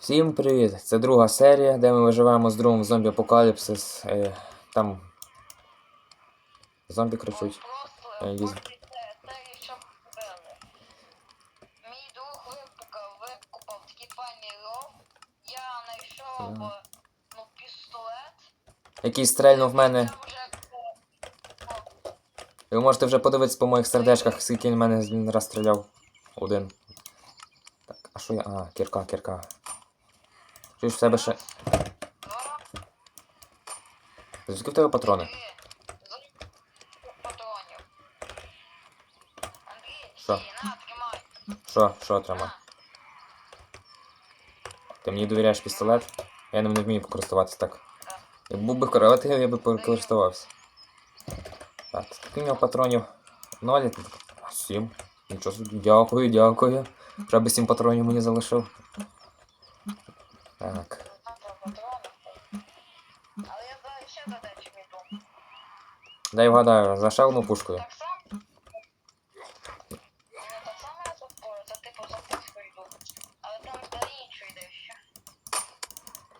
Всім привіт! Це друга серія, де ми виживаємо з другом зомбі апокаліпсис. Е, там. Зомбі кричуть. Е. Мій друг викупав, викупав такий файний ров. Я знайшов е, ну, пістолет. Який стрельнув в мене. Ви можете вже подивитися по моїх сердечках, скільки він мене він раз стріляв. Один. Так, а що я. А, кірка, кірка. Чуєш в тебе ще. Звідки в тебе патрони? Що? тримай. Що? Що тримав? Ти мені довіряєш пістолет? Я ним не вмію користуватися так. Як був би креатив, я би користувався. Так, в нього патронів? Ноль? Сім. Нічого собі. Дякую, дякую. Би сім патронів мені залишив. Так. Там про патрони. Але я зараз ще за дечим іду. Дай вгадаю, за ще одну пушкою. Так само? Не так само я за, по- за типу за пушку йду. Але там до іншої дещо.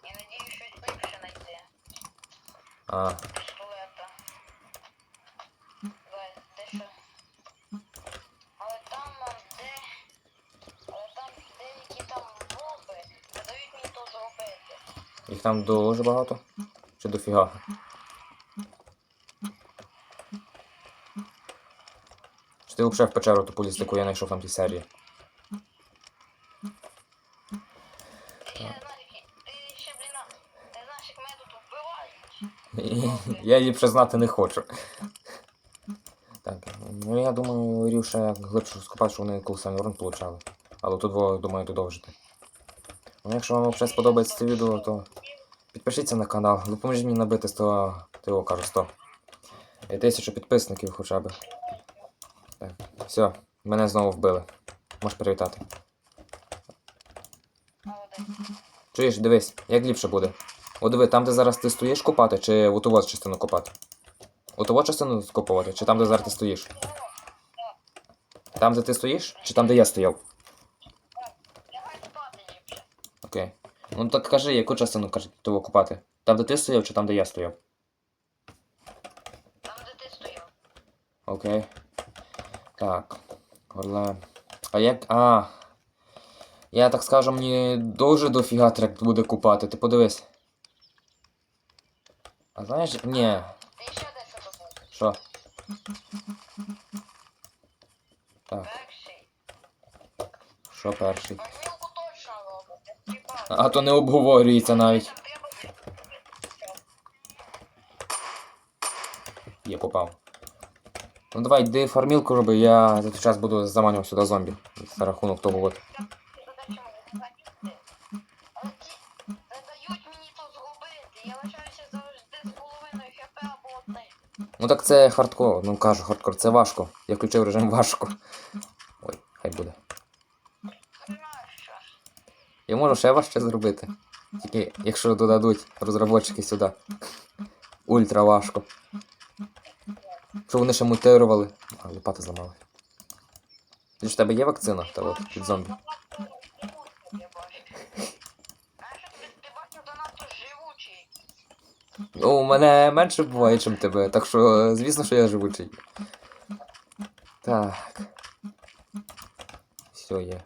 І надію, щось ліпше знайти. А, Пістолета. Давай, дещо. Але там а, де. Але там деякі там моби не дають мені то зробити. їх там дуже багато. Чи дофіга? Чи ти взагалі в печеру ту поліз, яку я знайшов там в тій серії? Як. Я ліпше знати не хочу. Так, ну я думаю, вирішив глибше скопати, що вони самі урон получали. Але тут, думаю, додовжити. Ну, якщо вам взагалі сподобається це відео, то підпишіться на канал, допоможіть мені набити 100, того кажу 100. І тисячу підписників хоча б. Так, все, мене знову вбили. Можеш привітати. Чуєш, дивись, як ліпше буде. О, диви, там, де зараз ти стоїш копати, чи в оту частину копати? Оту частину скопувати, чи там, де зараз ти стоїш? Там, де ти стоїш, чи там, де я стояв? Окей. Ну так кажи, яку частину кажи, того копати? Там, де ти стояв, чи там, де я стояв? Там, де ти стояв. Окей. Так. Орле. А як. А. Я так скажу, мені дуже дофіга трек буде купати, ти подивись. А знаєш, ні. Ти ще дещо. Що? Так, Перший. що перший? А то не обговорюється навіть. Є попав. Ну давай, йди фармілку роби, я за той час буду заманювати сюди зомбі. За рахунок того от. Ну так це хардкор, ну кажу, хардкор, це важко. Я включив режим важко. Ой, хай буде. Знаєш що? Я можу ще важче зробити. Тільки якщо додадуть розробники сюди. Ультра важко. Що вони ще мутирували. А, лопати зламали. Ти ж в тебе є вакцина та от, від зомбі? Ну, у мене менше буває, ніж тебе, так що, звісно, що я живучий. Так. Все є.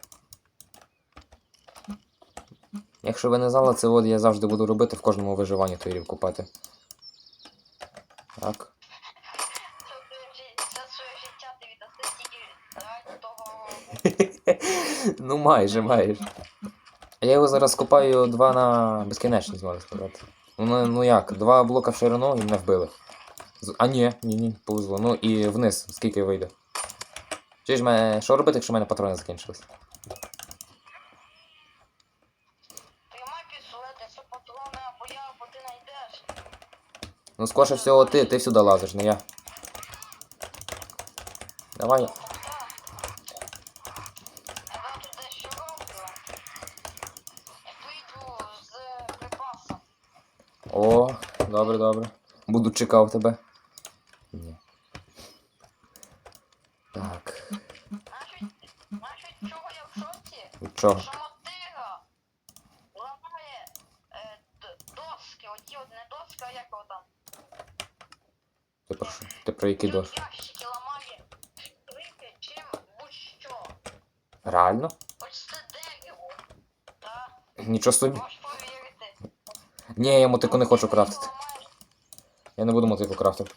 Якщо ви не знали, це от я завжди буду робити в кожному виживанні той купати. Так. Ну майже, майже. Я його зараз копаю два на безкінечність, можна сказати. Ну, ну як, два блока в ширину і мене вбили. А ні, ні, ні, повезло. Ну і вниз, скільки вийде. Чи ж мене. Що робити, якщо в мене патрони закінчились? Тримай пістолет, це патрони, або я, або ти знайдеш. Ну, скорше всього ти, ти сюди лазиш, не я. Давай. О, добре, добре. Буду чекав тебе. Ні. Так. Від чого я в шоці? Від чого? Що мотига дощка, як його там? Ти про який дощ? Реально? Нічого собі. Ні, я мотику не хочу крафтити. Я не буду мотику крафтити.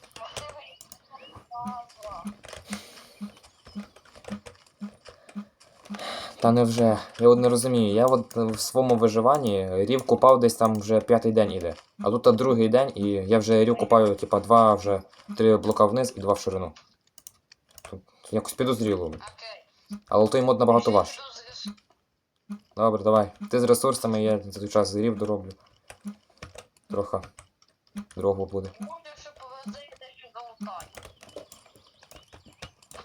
Та невже. Я от не розумію. Я от в своєму виживанні рів купав десь там вже п'ятий день іде. А тут та другий день, і я вже рів купаю, типа, два вже три блока вниз і два в ширину. Тут якось підозріло. Але той мод набагато важче. Добре, давай. Ти з ресурсами, я за той час рів дороблю. Трохи. Дорогу буде.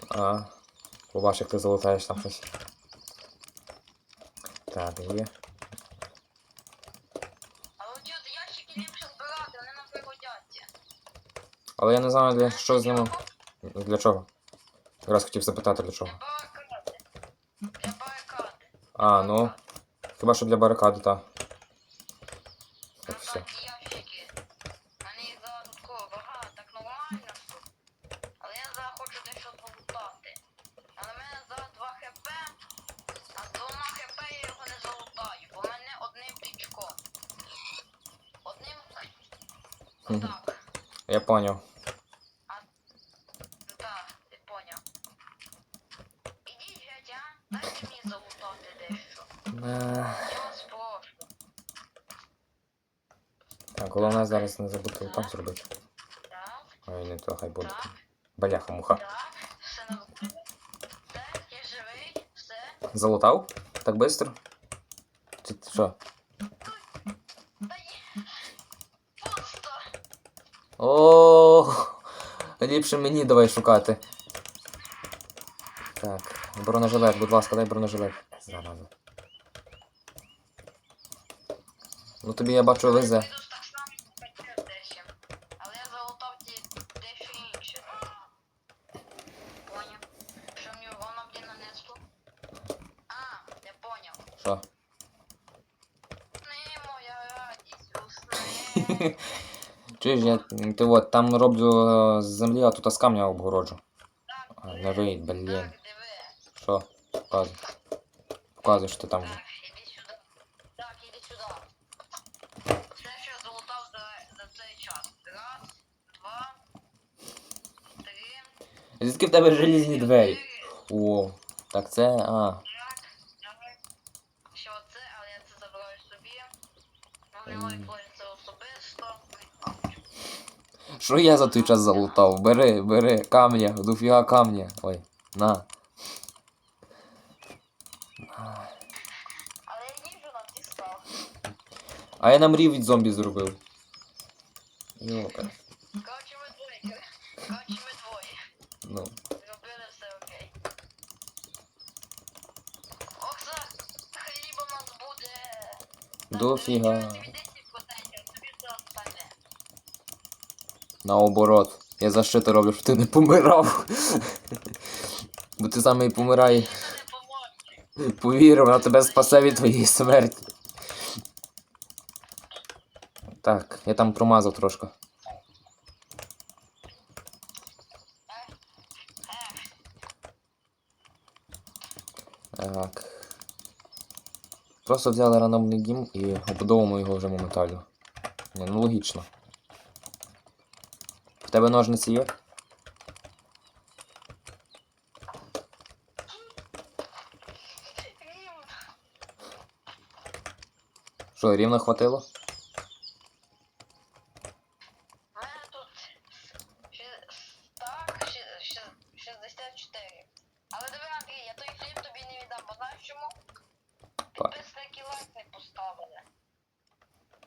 А. Побач, як ти залутаєш там щось. Так, є. Але от ящики ліпше збирати, вони нам пригодяться. Але я не знаю для що з ними. Для чого? Якраз хотів запитати для чого. Для барикади. Для барикади. А, ну. Хіба що для барикади, та. Так, все. так, ті ящики. Вони їх зараз тут коло багато, так нормально. Але я зараз хочу дещо залутати. Але в мене зараз 2 хп, а з двома хп я його не залутаю, бо в мене одним тичком. Одним. Мгм. Так. Я геть, а? Дайте мені залутати дещо. Е, Я вас прошу. Так, головне зараз не забути там зробити. Так, Ой, не то, хай буде. так, Баляха муха. так, все нормально. Так, я живий, все. Залутав? Так бистро? Чи що? Та є. Пусто. О, ліпше мені давай шукати. Так, бронежилет, будь ласка, дай бронежилет. Зараза. Ну тобі я бачу. Поняв. Що? Не моя радість, усни. Чуєш, я ти от там роблю е, з землі, а тут з камня обгороджу. Не вийде, блін. Що? Показуй. Показуй, що ти там вже. Так, іди сюди. Все, що я залутав за, за цей час. Раз, два, три. Звідки в тебе желізні двері? О, так це. А. Так, давай. Що це, але я це забираю собі. Не мої це особисто. Що я за той час залутав? Бери, бери, камня, дофіга камня. Ой, на. Але їжу нам дістав. А я нам рів від зомбі зробив. Йопа. Коротше, ми двоє. Коротше, ми двоє. Ну. Зробили все окей. Окса, хліба у нас буде. Дофіга. Тобі 10%, тобі все остальне. Наоборот. Я защиту роблю, щоб ти не помирав. Бо ти саме і помирай. Не. Повір, вона тебе спасе від твоєї смерті. Так, я там промазав трошки. Так. Просто взяли рандомний дім і обудовуємо його вже моментально. Ні, ну логічно. Тебе ножниці є? Що, рівно хватило? У мене тут ші- так, ші- ші- 64. Але диви, Андрій, я той хліб тобі не віддам, бо чому? Так. Підписники лайк не поставили.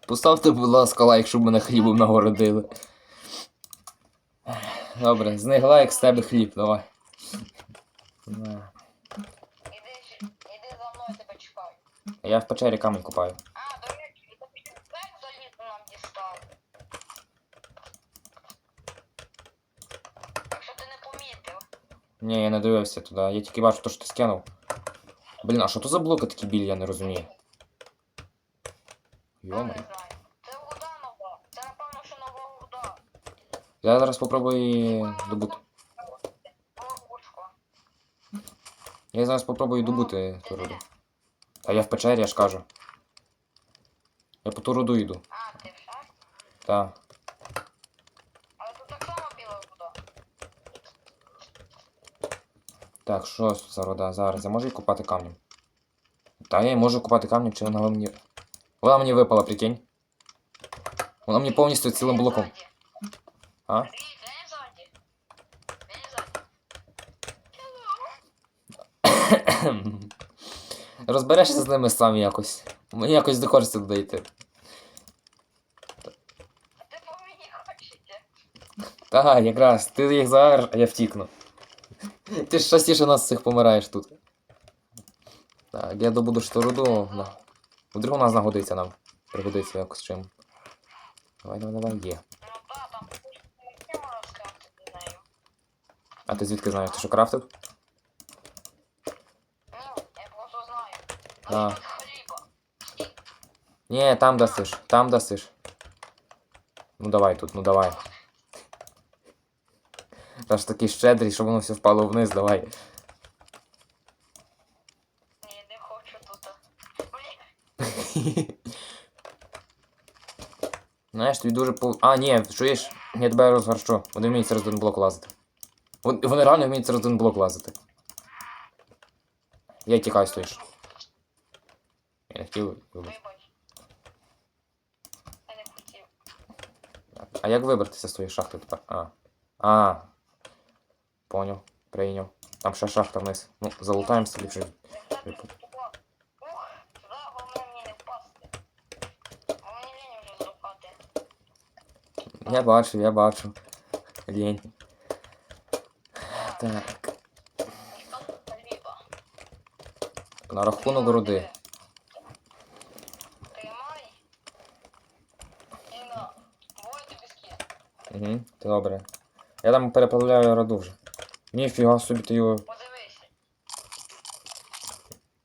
Поставте, будь ласка, лайк, щоб мене хлібом нагородили. Добре, з них лайк, з тебе хліб, давай. На. Іди, іди за мною, тебе чекаю. Я в печері камінь купаю. А, до речі, так залізо нам дістав. Якщо ти не помітив. Ні, я не дивився туди. Я тільки бачу, то, що ти скинув. Блін, а що то за блоки такі білі, я не розумію. Йома. знаю. Це вода нова. Це напевно, що нова Я зараз попробую її добути. Я зараз попробую добути ту руду. Та я в печері, я ж кажу. Я по ту руду йду. А, ти в шахті? Та. Але тут так само біла вода. Так, що тут за руда? Зараз я можу її купати камнем? Та я її можу купати камнем, чи вона мені. Вона мені випала, прикинь. Вона мені повністю цілим блоком. А? Розберешся з ними сам якось. Мені якось не хочеться туди. А ти по мені хочете? Та, якраз, ти їх зараз, а я втікну. Ти ж частіше нас всіх помираєш тут. Так, я добуду руду. Вдруг у нас нагодиться нам. Пригодиться якось чим. Давай, давай, давай, є. Ну та, там не можна скрафтити нею. А ти звідки знаєш, ти що крафтив? Ну, я просто знаю. А. Ні, там дасиш, там дасиш. Ну давай тут, ну давай. Та ж такий щедрий, щоб воно все впало вниз, давай. Ні, не хочу тут. Блін. Знаєш, тобі дуже по. А, ні, чуєш? Я тебе розгарчу. Вони вміють через один блок лазити. Вон- Вони реально вміють через один блок лазити. Я тікаю стоїш. Я не хотів. хотів. А як вибратися з твоєї шахти тепер? А. А. Поняв. Прийняв. Там ще шахта вниз. Ну, залутаємося ліпше. Вже. Я бачу, я бачу. Лінь. Так. На рахунок скін. Угу, добре. Я там переправляю роду вже. Ніфіга собі ти його.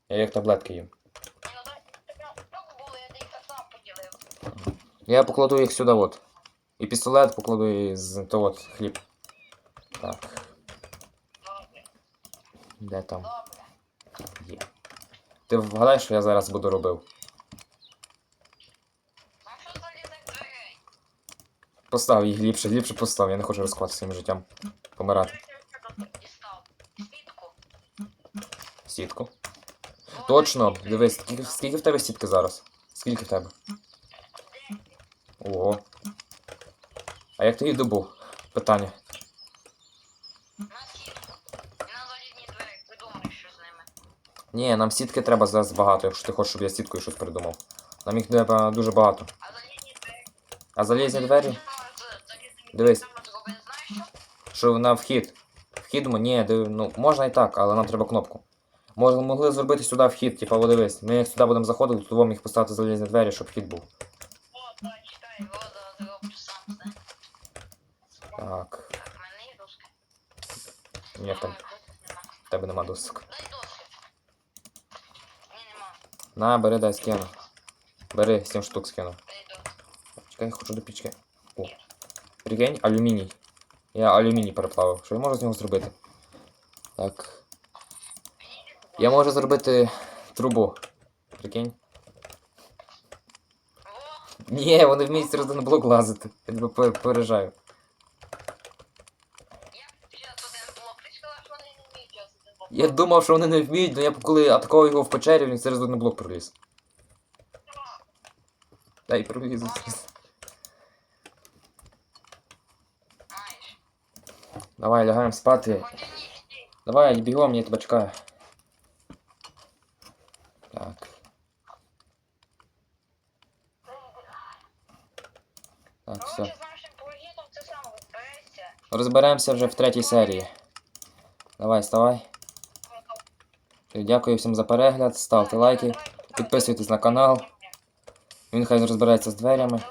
Я як таблетки їм. Я покладу їх сюди от. І пістолет покладу і з то от хліб. Так. Де там? Є. Ти вгадаєш, що я зараз буду робив? Постав їх ліпше, ліпше постав, я не хочу ризикувати своїм життям. Помирати. Сітку. Точно, дивись, скільки, скільки в тебе сітки зараз? Скільки в тебе? Ого. А як ти її добув? Питання. На сітку. І на залізні двері. Придумай, що з ними. Ні, нам сітки треба зараз багато, якщо ти хочеш, щоб я сіткою щось придумав. Нам їх треба дуже багато. А залізні двері? Дивись. що? На вхід. Вхід ні, див- ну можна і так, але нам треба кнопку. Можна могли зробити сюди вхід, типа, дивись. Ми як сюди будемо заходити, то вам їх поставити залізні двері, щоб вхід був. Так. Ні, тебе, в тебе нема досок. На, бери, дай скину. Бери, 7 штук скину. Дай доски. Чекай, я хочу до пічки. О. Прикинь, алюміній. Я алюміній переплавив. Що я можу з нього зробити? Так. Я можу зробити трубу. Прикинь. Во, Ні, вони вміють через один блок лазити. Я тебе пе- пережаю. Я думав, що вони не вміють, але я коли атакував його в печері, він через один блок проліз. Дай проліз. Давай, лягаємо спати. Давай, бігом, я тебе чекаю. Так. Так, все. Це саме розбереться. Розберемося вже в третій серії. Давай, вставай. Дякую всім за перегляд, ставте лайки, підписуйтесь на канал. Він хай розбирається з дверями.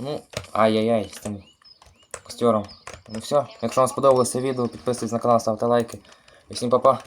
Ну, ай-яй-яй, з тим костером. Ну все, якщо вам сподобалося відео, підписуйтесь на канал, ставте лайки. І всім па-па.